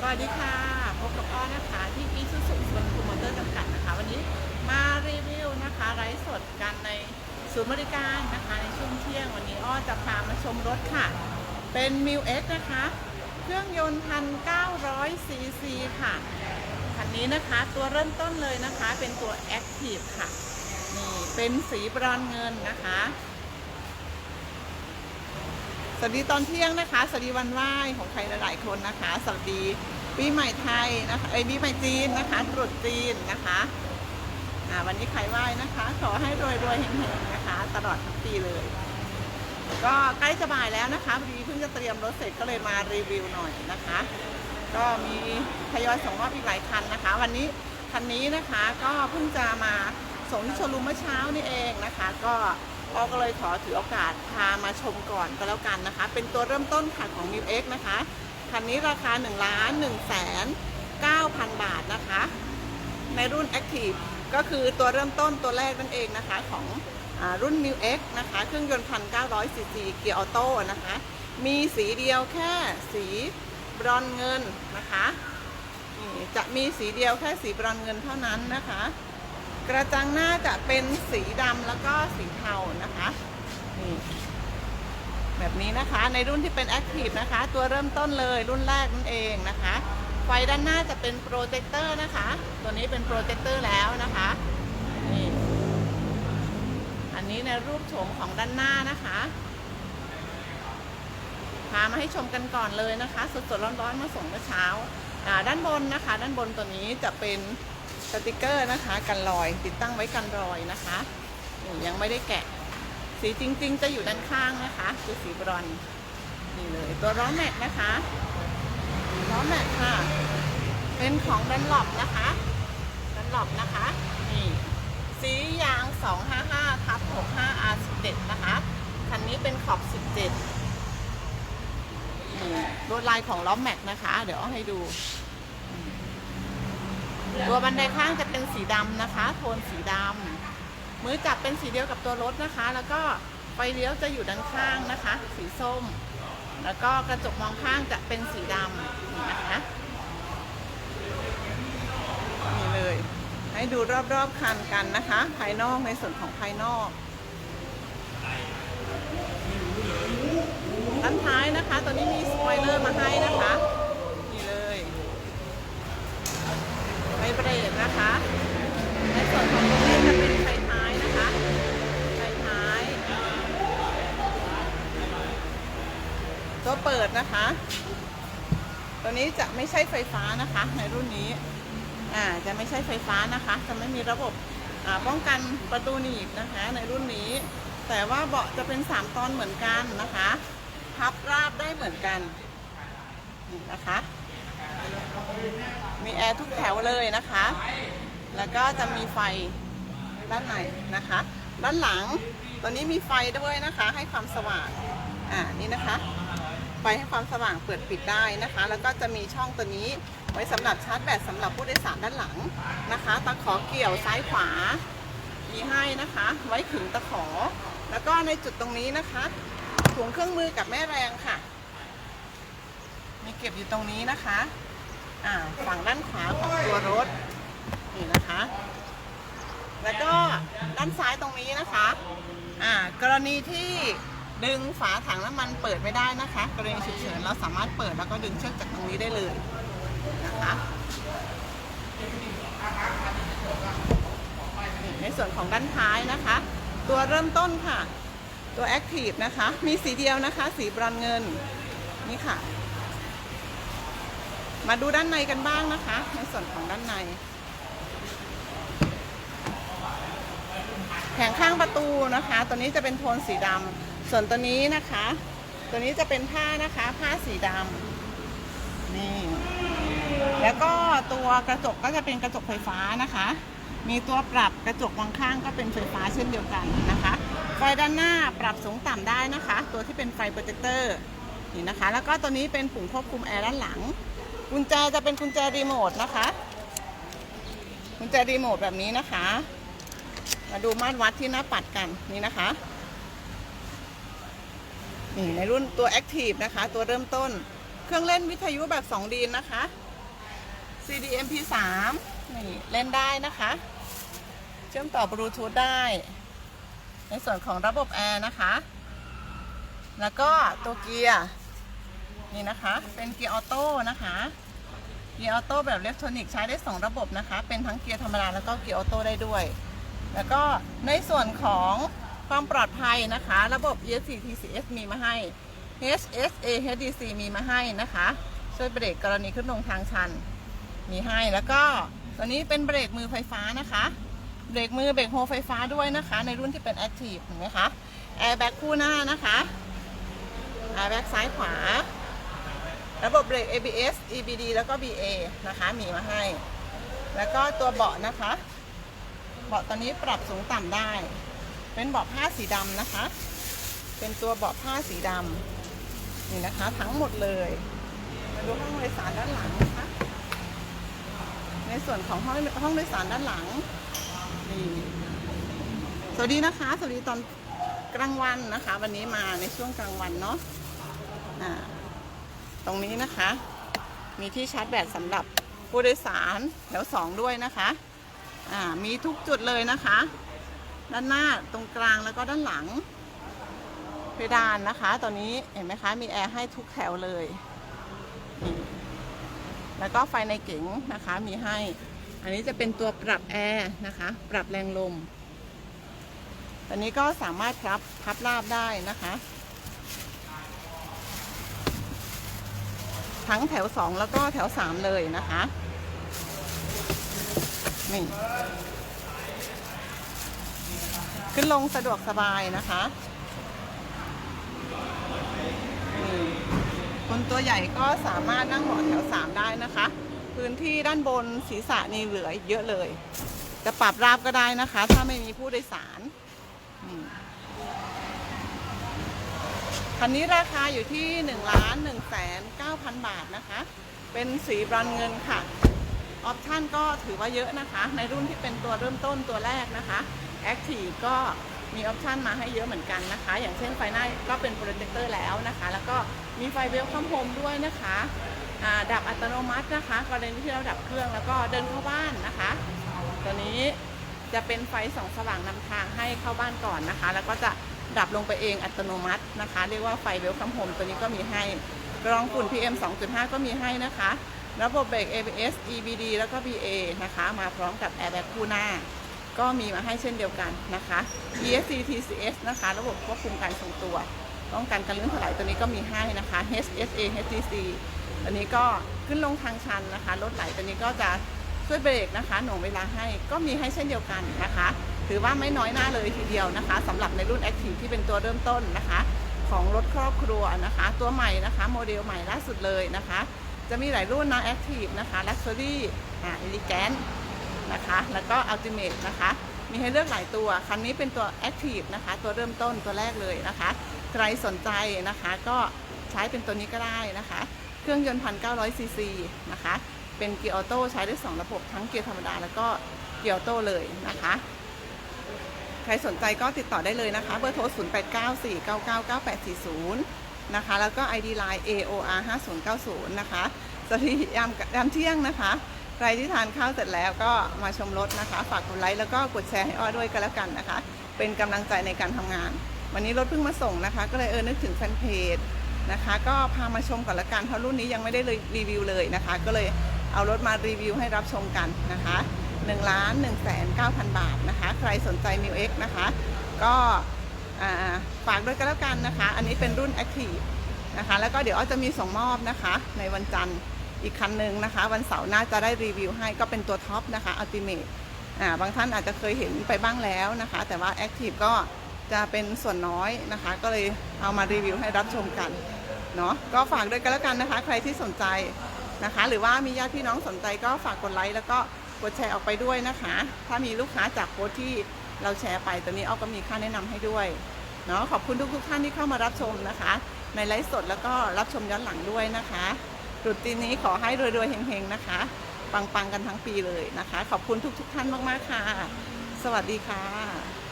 สวัสดีค่ะ พบกับอ้อนะคะที่อีซูซูสวนภูมอเตอร์จำกัดนะคะ วันนี้มารีวิวนะคะไลฟ์สดกันในศูนย์บริการนะคะในช่วงเที่ยงวันนี้อ้อจะพามาชมรถค่ะ เป็นมิวเอ็กนะคะ เครื่องยนต์พันเก้าร้อยซีซีค่ะ คันนี้นะคะตัวเริ่มต้นเลยนะคะ เป็นตัว Active ค่ะ นี่เป็นสีบรอนเงินนะคะ สวัสดีตอนเที่ยงนะคะ สวัสดีวันไหว้ของใครหลายๆคนนะคะ สวัสดีปีใหม่ไทยนะคะเอ้ปีใหม่จีนนะคะตรุษจีนนะคะวันนี้ใครไหว้นะคะ ขอให้รวยรวยๆเฮงๆนะคะ ตลอดทั้งปีเลย ก็ใกล้จะบ่ายแล้วนะคะพอดีเพิ่งจะเตรียมรถเสร็จก็เลยมารีวิวหน่อยนะคะ ก็มีทยอยส่งมอบอีกหลายคันนะคะ วันนี้คันนี้นะคะก็เพิ่งจะมาส่งที่โชว์รูมเมื่อเช้านี่เองนะคะ ก็ ออก็เลยขอถือโอกาสพามาชมก่อนก็แล้วกันนะคะ เป็นตัวเริ่มต้นค่ะของ m ิว X นะคะ คันนี้ราคา1ล้าน1แสน9,000 บาทนะคะ ในรุ่น Active ก็คือตัวเริ่มต้นตัวแรกนั่นเองนะคะของอรุ่น m ิว X นะคะ เครื่องยนต์1,900ซีซีเกียร์ออโต้นะคะ มีสีเดียวแค่สีบรอนเงินนะคะจะมีสีเดียวแค่สีบรอนเงินเท่านั้นนะคะ กระจังหน้าจะเป็นสีดำแล้วก็สีเทานะคะนี่แบบนี้นะคะในรุ่นที่เป็น Active นะคะ ตัวเริ่มต้นเลยรุ่นแรกนั่นเองนะคะ ไฟด้านหน้าจะเป็นโปรเจคเตอร์นะคะ ตัวนี้เป็นโปรเจคเตอร์แล้วนะคะนี่อันนี้ในรูปโฉมของด้านหน้านะคะพามาให้ชมกันก่อนเลยนะคะ สดๆร้อนๆมาส่งเมื่อเช้าอ่าด้านบนนะคะ ด้านบนตัวนี้จะเป็น สติกเกอร์นะคะ กันรอยติดตั้งไว้กันรอยนะคะนี่ยังไม่ได้แกะ สีจริง ๆ จะอยู่ด้านข้างนะคะคือสีบรอนนี่เลยตัวล้อแม็กนะคะล้อแม็กค่ะ เป็นของดันหลบนะคะดันหลบนะคะนี่สียาง 255ทับ65 R17 นะคะคันนี้เป็นขอบ 17ลวดลายของล้อแม็กนะคะ เดี๋ยวเอาให้ดู ตัวบันไดข้างจะเป็นสีดำนะคะ โทนสีดำมือจับเป็นสีเดียวกับตัวรถนะคะ แล้วก็ไฟเลี้ยวจะอยู่ด้านข้างนะคะ สีส้ม แล้วก็กระจกมองข้างจะเป็นสีดำนี่นะคะนี่เลย ให้ดูรอบๆคันกันนะคะ ภายนอกในส่วนของภายนอกด้านท้ายนะคะ ตัวนี้มีสปอยเลอร์มาให้นะคะ นี่เลยไฟเบรก นะคะ ในส่วนของตรงนี้จะเป็นไฟท้ายนะคะไฟท้ายตัวเปิดนะคะ ตัวนี้จะไม่ใช่ไฟฟ้านะคะ ในรุ่นนี้อ่าจะไม่ใช่ไฟฟ้านะคะ จะไม่มีระบบป้องกันประตูหนีบนะคะ ในรุ่นนี้ แต่ว่าเบาะจะเป็น 3 ตอนเหมือนกันนะคะ พับราบได้เหมือนกันนะคะ มีแอร์ทุกแถวเลยนะคะ แล้วก็จะมีไฟด้านในนะคะ ด้านหลังตัวนี้มีไฟด้วยนะคะ ให้ความสว่าง อ่า นี่นะคะ ไฟให้ความสว่างเปิดปิดได้นะคะ แล้วก็จะมีช่องตัวนี้ไว้สำหรับชาร์จแบตสำหรับผู้โดยสารด้านหลังนะคะ ตะขอเกี่ยวซ้ายขวา มีให้นะคะ ไว้ขึงตะขอ แล้วก็ในจุดตรงนี้นะคะถุงเครื่องมือกับแม่แรงค่ะ มีเก็บอยู่ตรงนี้นะคะ อ่าฝั่งด้านขวาของตัวรถนี่นะคะ แล้วก็ด้านซ้ายตรงนี้นะคะอ่ากรณีที่ดึงฝาถังน้ำมันเปิดไม่ได้นะคะ กรณีฉุกเฉินเราสามารถเปิดแล้วก็ดึงเชือกจากตรงนี้ได้เลยนะคะในส่วนของด้านท้ายนะคะ ตัวเริ่มต้นค่ะ ตัว Active นะคะ มีสีเดียวนะคะ สีบรอนเงิน นี่ค่ะ มาดูด้านในกันบ้างนะคะ ในส่วนของด้านในแผงข้างประตูนะคะ ตัวนี้จะเป็นโทนสีดำส่วนตัวนี้นะคะ ตัวนี้จะเป็นผ้านะคะ ผ้าสีดำนี่ แล้วก็ตัวกระจกก็จะเป็นกระจกไฟฟ้านะคะ มีตัวปรับกระจกมองข้างก็เป็นไฟฟ้าเช่นเดียวกันนะคะ ไฟด้านหน้าปรับสูงต่ำได้นะคะ ตัวที่เป็นไฟโปรเจคเตอร์นี่นะคะ แล้วก็ตัวนี้เป็นปุ่มควบคุมแอร์ด้านหลัง กุญแจจะเป็นกุญแจรีโมทนะคะ กุญแจรีโมทแบบนี้นะคะ มาดูมาตรวัดที่หน้าปัดกันนี่นะคะนี่ในรุ่นตัว Active นะคะ ตัวเริ่มต้น เครื่องเล่นวิทยุแบบ 2 ดีนนะคะ CD MP3 นี่เล่นได้นะคะ เชื่อมต่อบลูทูธได้ ในส่วนของระบบแอร์นะคะ แล้วก็ตัวเกียร์ นี่นะคะ เป็นเกียร์ออโต้นะคะ เกียร์ออโต้แบบเล็กทรอนิกใช้ได้ 2 ระบบนะคะ เป็นทั้งเกียร์ธรรมดาแล้วก็เกียร์ออโต้ได้ด้วย แล้วก็ในส่วนของความปลอดภัยนะคะ ระบบ ESC TCS มีมาให้ HSA HDC มีมาให้นะคะ ช่วยเบรกกรณีขึ้นลงทางชัน มีให้แล้วก็ตัวนี้เป็นเบรกมือไฟฟ้านะคะ เบรกมือเบรกโฮไฟฟ้าด้วยนะคะ ในรุ่นที่เป็น Active เห็นไหมคะแอร์แบ็กคู่หน้านะคะแอร์แบ็กซ้ายขวา ระบบเบรก ABS EBD แล้วก็ BA นะคะ มีมาให้ แล้วก็ตัวเบาะนะคะ เบาะตอนนี้ปรับสูงต่ำได้ เป็นเบาะผ้าสีดำนะคะ เป็นตัวเบาะผ้าสีดำนี่นะคะ ทั้งหมดเลย มาดูห้องโดยสารด้านหลังนะคะ ในส่วนของห้องห้องโดยสารด้านหลังนี่สวัสดีนะคะ สวัสดีตอนกลางวันนะคะ วันนี้มาในช่วงกลางวันเนาะอ่า ตรงนี้นะคะ มีที่ชาร์จแบตสำหรับผู้โดยสารแถวสองด้วยนะคะอ่ามีทุกจุดเลยนะคะ ด้านหน้าตรงกลางแล้วก็ด้านหลังเพดานนะคะ ตอนนี้เห็นไหมคะมีแอร์ให้ทุกแถวเลย แล้วก็ไฟในเก๋งนะคะมีให้ อันนี้จะเป็นตัวปรับแอร์นะคะ ปรับแรงลม ตอนนี้ก็สามารถพับพับราบได้นะคะ ทั้งแถว 2 แล้วก็แถว 3 เลยนะคะนี่ขึ้นลงสะดวกสบายนะคะคนตัวใหญ่ก็สามารถนั่งเบาะแถว 3 ได้นะคะ พื้นที่ด้านบนศีรษะนี่เหลือเยอะเลย จะปรับราบก็ได้นะคะ ถ้าไม่มีผู้โดยสาร คันนี้ราคาอยู่ที่1ล้าน1แสน9,000บาทนะคะ เป็นสีบรอนเงินค่ะ ออปชันก็ถือว่าเยอะนะคะ ในรุ่นที่เป็นตัวเริ่มต้นตัวแรกนะคะ Active ก็มีออปชันมาให้เยอะเหมือนกันนะคะ อย่างเช่นไฟหน้าก็เป็นโปรเจคเตอร์แล้วนะคะ แล้วก็มีไฟเวลคัมโฮมด้วยนะคะดับอัตโนมัตินะคะกรณีที่เราดับเครื่องแล้วก็เดินเข้าบ้านนะคะ ตัวนี้จะเป็นไฟส่องสว่างนำทางให้เข้าบ้านก่อนนะคะ แล้วก็จะ ดับลงไปเองอัตโนมัตินะคะ เรียกว่าไฟเวลคัมโฮมตัวนี้ก็มีให้กรองฝุ่น PM 2.5 ก็มีให้นะคะ ระบบเบรก ABS EBD แล้วก็ BA นะคะ มาพร้อมกับ Airbag คู่หน้า ก็มีมาให้เช่นเดียวกันนะคะ ESC TCS นะคะ ระบบควบคุมการทรงตัวป้องกันการลื่นถลายตัวนี้ก็มีให้นะคะ HSA HTC ตัวนี้ก็ขึ้นลงทางชันนะคะรถไหลตัวนี้ก็จะช่วยเบรกนะคะ หน่วงเวลาให้ก็มีให้เช่นเดียวกันนะคะ ถือว่าไม่น้อยหน้าเลยทีเดียวนะคะสำหรับในรุ่น Active ที่เป็นตัวเริ่มต้นนะคะ ของรถครอบครัวนะคะ ตัวใหม่นะคะ โมเดลใหม่ล่าสุดเลยนะคะ จะมีหลายรุ่นนะ Active นะคะ Luxury อ่า Elegant นะคะ แล้วก็ Ultimate นะคะ มีให้เลือกหลายตัว คันนี้เป็นตัว Active นะคะ ตัวเริ่มต้นตัวแรกเลยนะคะ ใครสนใจนะคะก็ใช้เป็นตัวนี้ก็ได้นะคะ เครื่องยนต์1,900ซีซีนะคะ เป็นเกียร์ออโต้ใช้ได้ 2 ระบบทั้งเกียร์ธรรมดาแล้วก็เกียร์ออโต้เลยนะคะ ใครสนใจก็ติดต่อได้เลยนะคะ เบอร์โทร 0894999840 นะคะ แล้วก็ ID Line AOR 5090 นะคะสวัสดียามยามเที่ยงนะคะ ใครที่ทานข้าวเสร็จแล้วก็มาชมรถนะคะ ฝากกดไลค์แล้วก็กดแชร์ให้อ้อด้วยก็แล้วกันนะคะ เป็นกำลังใจในการทำงาน วันนี้รถเพิ่งมาส่งนะคะ ก็เลยเออนึกถึงแฟนเพจนะคะ ก็พามาชมก่อนละกันเพราะรุ่นนี้ยังไม่ได้เลยรีวิวเลยนะคะ ก็เลยเอารถมารีวิวให้รับชมกันนะคะ 1ล้าน1แสน9,000 บาทนะคะ ใครสนใจ m ิว X นะคะ ก็ฝากด้วยกันแล้วกันนะคะ อันนี้เป็นรุ่น Active นะคะ แล้วก็เดี๋ยวอ้อจะมีส่งมอบนะคะ ในวันจันทร์อีกคันหนึ่งนะคะ วันเสาร์หน้าจะได้รีวิวให้ก็เป็นตัวท็อปนะคะ Ultimate บางท่านอาจจะเคยเห็นไปบ้างแล้วนะคะ แต่ว่า Active ก็จะเป็นส่วนน้อยนะคะ ก็เลยเอามารีวิวให้รับชมกันเนาะก็ฝากด้วยกันแล้วกันนะคะ ใครที่สนใจนะคะ หรือว่ามีญาติพี่น้องสนใจก็ฝากกดไลค์แล้วก็ กดแชร์ออกไปด้วยนะคะ ถ้ามีลูกค้าจากโพสที่เราแชร์ไปตัวนี้อ้อก็มีค่าแนะนำให้ด้วยเนาะขอบคุณทุกทุกท่านที่เข้ามารับชมนะคะ ในไลฟ์สดแล้วก็รับชมย้อนหลังด้วยนะคะตรุษจีนนี้ขอให้รวยๆเฮงๆนะคะ ปังๆกันทั้งปีเลยนะคะ ขอบคุณทุกทุกท่านมากๆค่ะ สวัสดีค่ะ